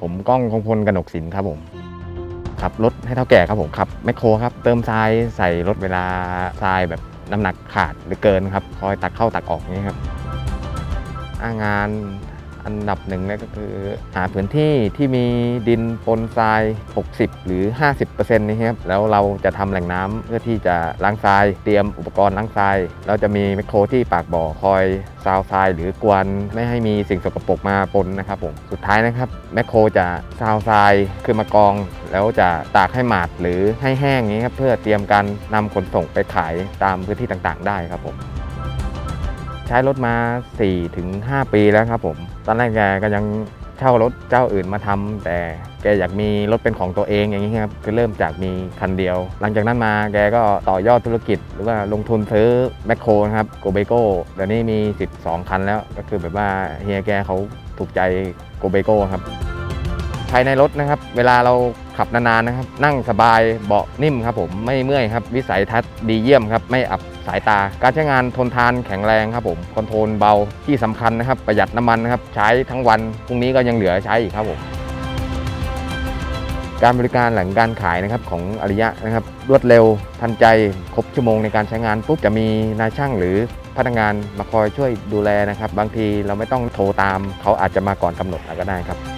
ผมก้องคงพลกนกสินครับผมขับรถให้เท่าแก่ครับผมขับแมคโครครับเติมทรายใส่รถเวลาทรายแบบน้ำหนักขาดหรือเกินครับ คอยตักเข้าตักออกนี้ครับอ้างาน อันดับหนึ่งเลยก็คือ หาพื้นที่ที่มีดินปนทราย 60 หรือ 50%นี่ครับแล้วเราจะทำแหล่งน้ำเพื่อที่จะล้างทราย เตรียมอุปกรณ์ล้างทราย เราจะมีแมคโครที่ปากบ่อคอยซาวทราย หรือกวนไม่ให้มีสิ่งสกปรกมาปนนะครับผมสุดท้ายนะครับแมคโครจะซาวทรายขึ้นมากอง แล้วจะตากให้หมาดหรือให้แห้งนี้ครับเพื่อเตรียมการนำขนส่งไปขายตามพื้นที่ต่างๆ ได้ครับผม ใช้รถมา 4-5 ปีแล้วครับผม ตอนแรกแกก็ยังเช่ารถเจ้าอื่นมาทำแต่แกอยากมีรถเป็นของตัวเองอย่างนี้ครับคือเริ่มจากมีคันเดียว หลังจากนั้นมาแกก็ต่อยอดธุรกิจ หรือว่าลงทุนซื้อแมคโครนะครับโกเบโก้เดี๋ยวนี้มี 12 คันแล้วก็คือแบบว่าเฮียแกเขาถูกใจโกเบโก้ครับภายในรถนะครับ เวลาเราขับนานๆนะครับ นั่งสบายเบาะนิ่มครับผมไม่เมื่อยครับ วิสัยทัศน์ดีเยี่ยมครับ ไม่อับ สายตา การใช้งานทนทานแข็งแรงครับผมคอนโทรลเบาที่สำคัญนะครับประหยัดน้ำมันนะครับใช้ทั้งวันพรุ่งนี้ก็ยังเหลือใช้อีกครับผมการบริการหลังการขายนะครับของอริยะนะครับ รวดเร็วทันใจครบชั่วโมงในการใช้งานปุ๊บจะมีนายช่างหรือพนักงานมาคอยช่วยดูแลนะครับ บางทีเราไม่ต้องโทรตามเขาอาจจะมาก่อนกำหนดก็ได้ครับ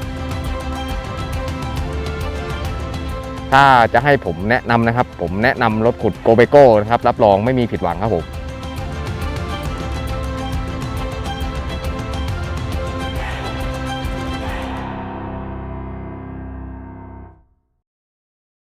ถ้าจะให้ผมแนะนำนะครับ ผมแนะนำรถขุดโกเบโก้นะครับ รับรองไม่มีผิดหวังครับผม